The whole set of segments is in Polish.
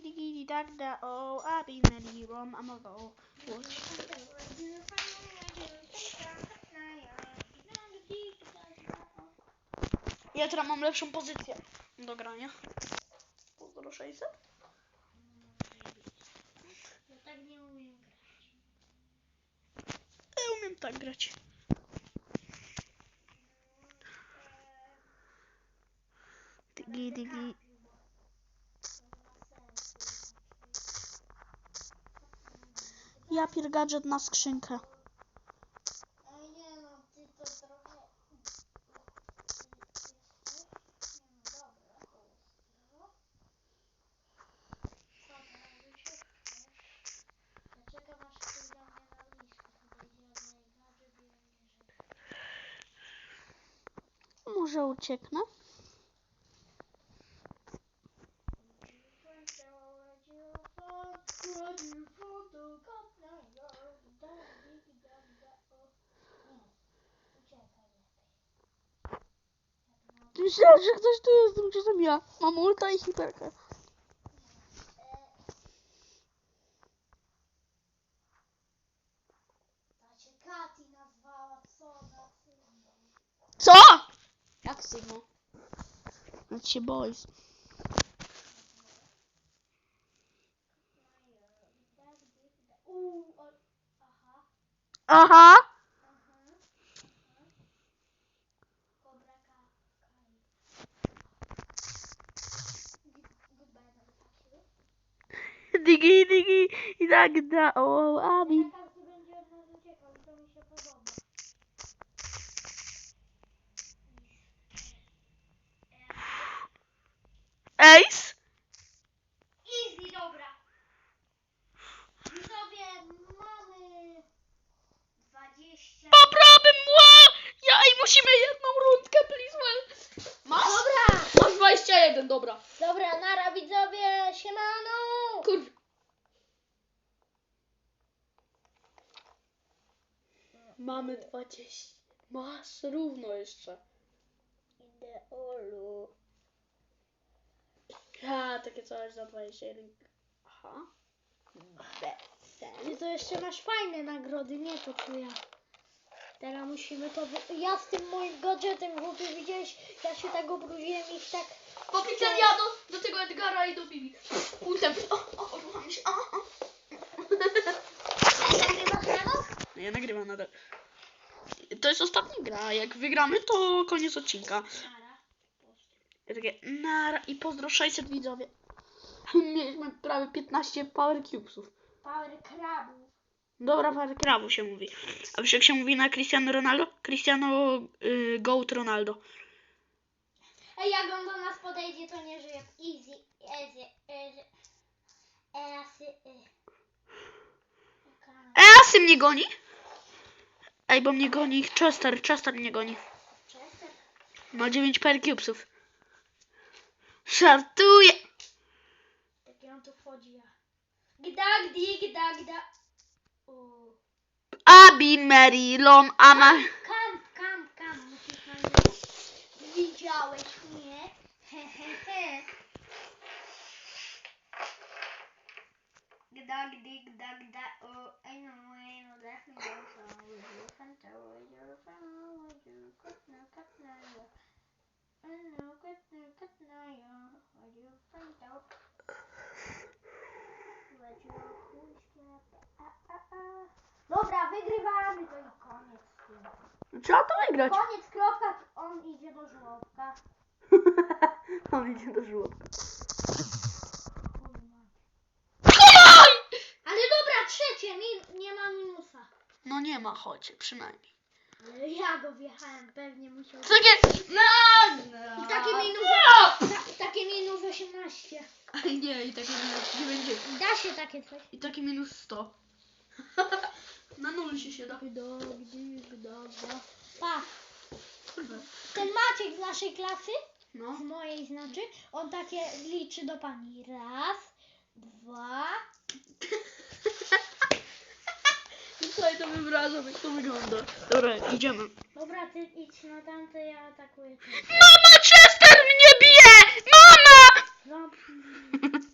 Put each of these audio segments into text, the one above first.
digi digi dag da oh I'll be Nelly Rom I'm a go watch. Ja teraz mam lepszą pozycję do grania. Pozdro 600. Ja tak nie umiem grać. Ja umiem tak grać. Digi digi. Gadżet i on mnie Może ucieknę? Myślałem, że ktoś tu jest, ja. Mam ulta i hiperkę. Co? Jak Sigma? Znaczy się Aha! aha, aha. Kobra Ka- Kai. Good- Goodbye, motherfucker. Digi digi i tak da o abi. Ja każdy będzie od nas uciekał i to mi się podoba. Ace? Easy, dobra. Widzowie, mamy 20. Poprawiam mła! Ja i musimy jedną rundkę, please well. Masz? Dobra, Masz 21, dobra. dobra, nara widzowie, siemano. Kurwa. Mamy 20. Masz równo jeszcze. Ideolu. A, takie coś za 21. Aha. Ty to jeszcze masz fajne nagrody, nie to co ja. Teraz musimy to... Wy... Ja z tym moim gadżetem, chłopie, widziałeś, ja się tak obrudziłem ich tak... Popitem ja do, do tego Edgara i do Bibi. Ultem. O, o, odrucham się. O, o. Nagrywasz? No ja nagrywam nadal. To jest ostatnia gra. Jak wygramy, to koniec odcinka. Nara. Ja takie nara i pozdro 600 widzowie. Mieliśmy prawie 15 power cubesów. Power krabów. Dobra, power krawu się mówi. A wiesz jak się mówi na Cristiano Ronaldo? Cristiano y, Goat Ronaldo. Ej, jak on do nas podejdzie, to nie żyje. Easy, easy, easy. Easy, y. E, Asy mnie goni? Ej, bo mnie goni Chester, Chester mnie goni. Ma 9 power cubesów. Żartuję! Taki on tu wchodzi, ja. Gda, gdi, gda, gda. Abi, Mary, Lom, Ama. Kam, kam, kam, musisz na mnie. Widziałeś mnie? He, he, he. Gda, gdi, gda, gda, o, ej no, ej no, dech mi go, so, would you fanta, would you fanta, would you kutna, kutna, yo. Ej no, kutna, kutna, yo, would you fanta, would you kuśnia, a, a, a. Dobra, wygrywamy to i koniec z tym. Trzeba to wygrać. Koniec, kropka, on idzie do żłobka. On idzie do żłobka. Ale dobra, trzecie, mi, nie ma minusa. No nie ma, chodź, przynajmniej. Ale ja go wjechałem, pewnie musiał... Takie... No, no. I takie minus... No! Ta, takie minus 18. Ej, nie, i takie minus 90. Da się takie coś. I takie minus 100. Na nul się się da. Pa, Kurwa. ten Maciek z naszej klasy, No. z mojej znaczy, on takie liczy do pani. Raz, dwa, tutaj to wyobrażam, jak to wygląda. Dobra, idziemy. Dobra, ty idź na tamte, ja atakuję. Mama, Chester mnie bije! Mama! Zamknij.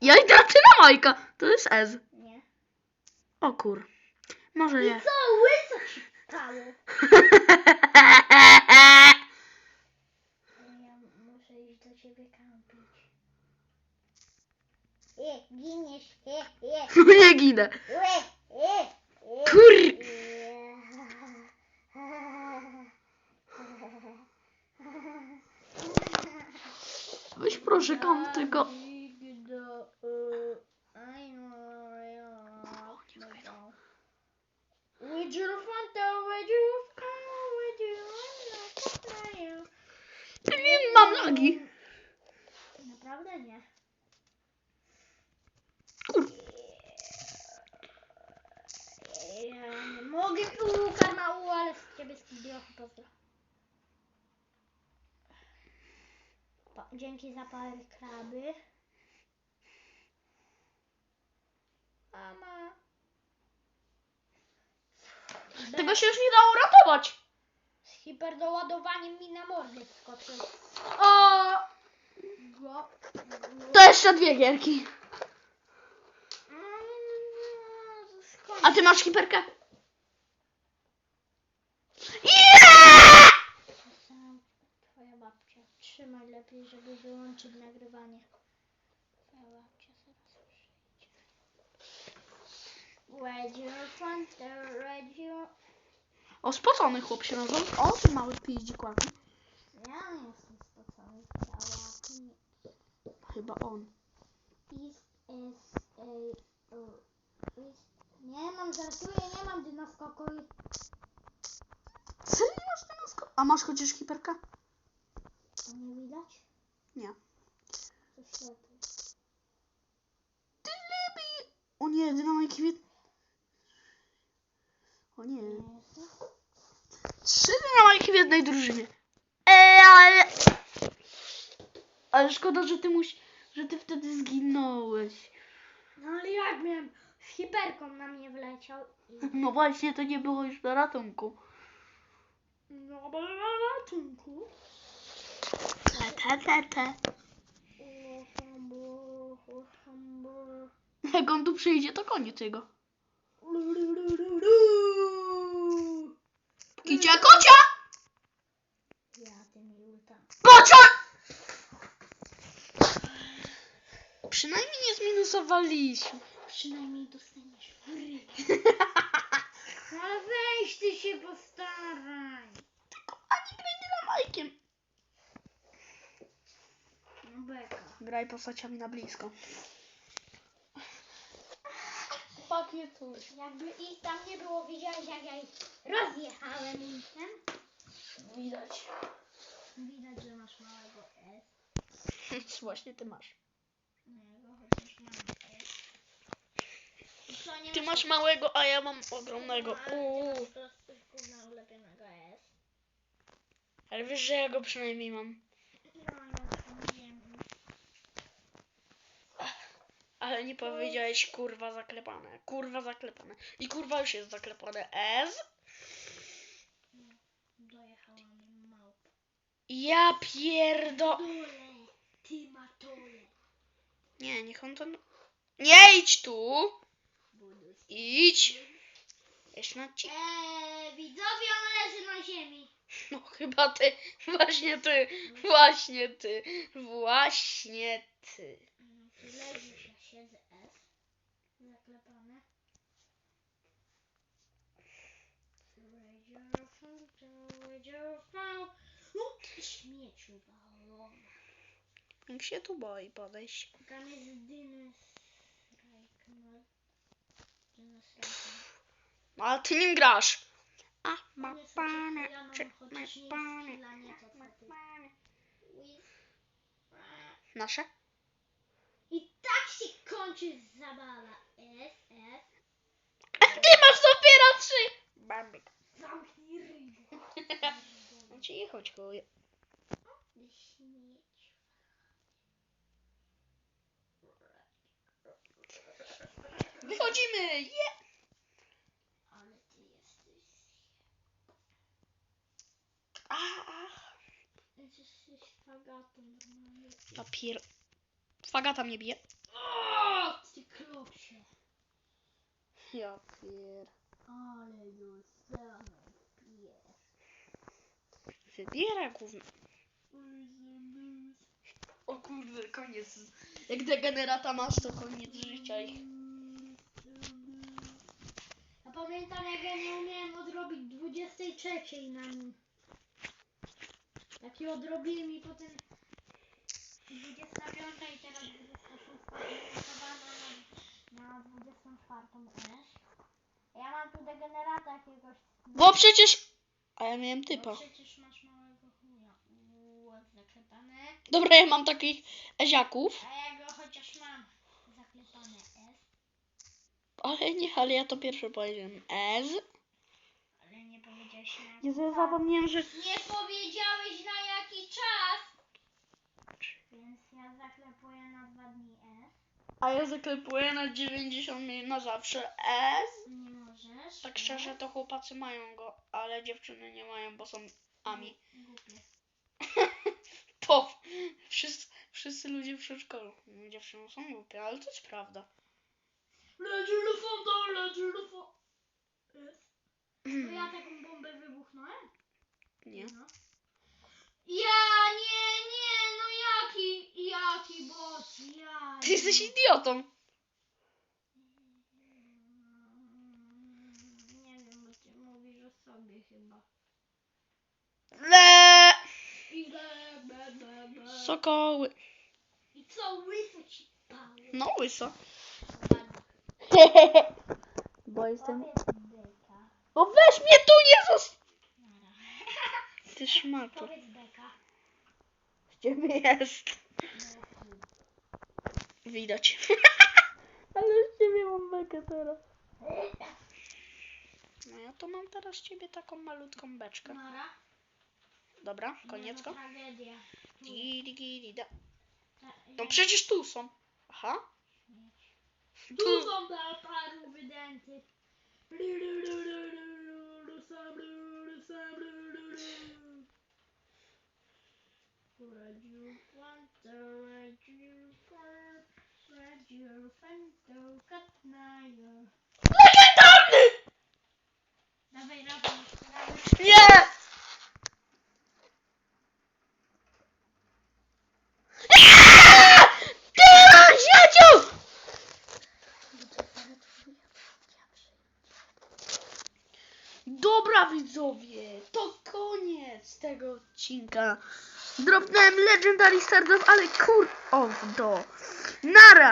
Ja idę na na Majka. To jest S. Nie. O kur. Może nie. Co, łyso ci stało? Ja muszę iść do ciebie kampić. E, giniesz, e, e, nie ginę. e, e, e. Kur. Weź proszę kam tylko. Would you Fanta, would you would you Nie mam lagi. Naprawdę nie. Kur. Ja nie mogę u kanału, ale z ciebie studiochy pozdro. Pa- Dzięki za parę kraby. Mama. Tego się już nie dało ratować. Z hiperdoładowaniem mi na mordę skoczył. O! Go. To jeszcze dwie gierki. Mm, skąd? A ty masz hiperkę? Yeah! Twoja babcia. Trzymaj lepiej, żeby wyłączyć nagrywanie. Twoja babcia zaraz przyjdzie. Door? Where's your... O, spocony chłop się nazywa. O, ty mały piździk ładny. Ja nie jestem spocony. Cała Chyba on. This is a... o, is... Nie mam, żartuję, nie mam dynaskoku. Co nie masz sko- A masz chociaż hiperkę? Nie widać? Nie. Ty lepiej. O nie, dynamiki wie... O nie. Trzy dynamiki w jednej drużynie. Ej, ale... Ale szkoda, że ty muś... że ty wtedy zginąłeś. No ale jak miałem? Z hiperką na mnie wleciał i... No właśnie, to nie było już na ratunku. No bo na ratunku. Te, te, te. Jak on tu przyjdzie, to koniec jego. Kicia, kocia! Kocia! Przynajmniej nie zminusowaliśmy. Przynajmniej dostaniesz. No ale weź ty się postaraj. Ani graj dynamajkiem. No Graj postaciami na blisko. Chłopaki, coś. Jakby ich tam nie było, widziałeś jak ja ich rozjechałem ultem? Widać. Widać, że masz małego S. Właśnie ty masz. Nie, go chociaż mam S. I co, nie Ty masz małego, a ja mam ogromnego. Ty Uuu. gówna ulepionego S. Ale wiesz, że ja go przynajmniej mam. No, ja tam wiem. Ale nie powiedziałeś kurwa zaklepane. Kurwa zaklepane. I kurwa już jest zaklepane. Ez? Dojechała mi. Ja pierdo... Dole, ty matole. Nie, niech on to... Nie idź tu! Idź! Jeszcze na ci... Eee, widzowie, on leży na ziemi. No chyba ty. Właśnie ty. Właśnie ty. Właśnie ty. No, ty leżysz, ja siedzę S. Zaklepane. No, ty śmieciu walona. Niech się tu boi podejść. Tam jest Reikner. No, ale ty nim grasz. A, ma pane, czy ma pane, ma pane. Nasze? I tak się kończy zabawa. S, S. Ty masz dopiero trzy! Bambik. Zamknij ryj. Cicho, chuj. Śmieć. Wychodzimy! Je! Ale ty jesteś. A, a. Jesteś fagatą normalnie. Papier. Fagata mnie bije. O, ty klopsie. Ja pier... Ale dostałem pier. Wybiera gówno. O kurde, koniec. Jak degenerata masz, to koniec życia ich. A pamiętam jak ja nie umiałem odrobić 23 na nim. Jak je odrobiłem i potem 25 i teraz 26 wylosowana na, na 24 też. Ja mam tu degenerata jakiegoś. Bo przecież... A ja miałem Bo typa. przecież masz małego chuja. Uuu, zaklepane. Dobra, ja mam takich eziaków. A ja go chociaż mam zaklepane S. Ale nie, ale ja to pierwsze powiedziałem. Ez. Ale nie powiedziałeś na jaki Jezu, zapomniałem, że... Nie powiedziałeś na jaki czas. Więc ja zaklepuję na dwa dni S. A ja zaklepuję na 90 minut na zawsze. Ez. Nie możesz. Tak szczerze, to chłopacy mają go, ale dziewczyny nie mają, bo są ami. Głupie. To wszyscy, wszyscy ludzie w przedszkolu. Dziewczyny są głupie, ale to jest prawda. Leci lufon, leci lufon. To ja taką bombę wybuchnąłem? Nie. No. Ja nie, nie, no jaki, jaki bot, ja. Ty jesteś idiotą. Nie wiem, bo ty mówisz o sobie chyba. Le. Ile, be, be, be. Sokoły. I co, łyso ci pało? No łyso. Bo jestem... Powiedz beka. O weź mnie tu, Jezus! Nara. Ty szmato. Powiedz beka. Gdzie mnie jest? No, Widać. ale z ciebie mam bekę teraz. No ja to mam teraz z ciebie taką malutką beczkę. Dobra, koniec Nie, go. no, Tragedia. Di, di, di, di, da. Ta- No przecież tu są. Aha. Do something Paru Vidente. You Fanta, Red you Fanta, Red you Fanta, Look at that! Dawaj, dawaj. Odcinka. Dropnąłem Legendary Stardust, ale kur... O, do. Nara!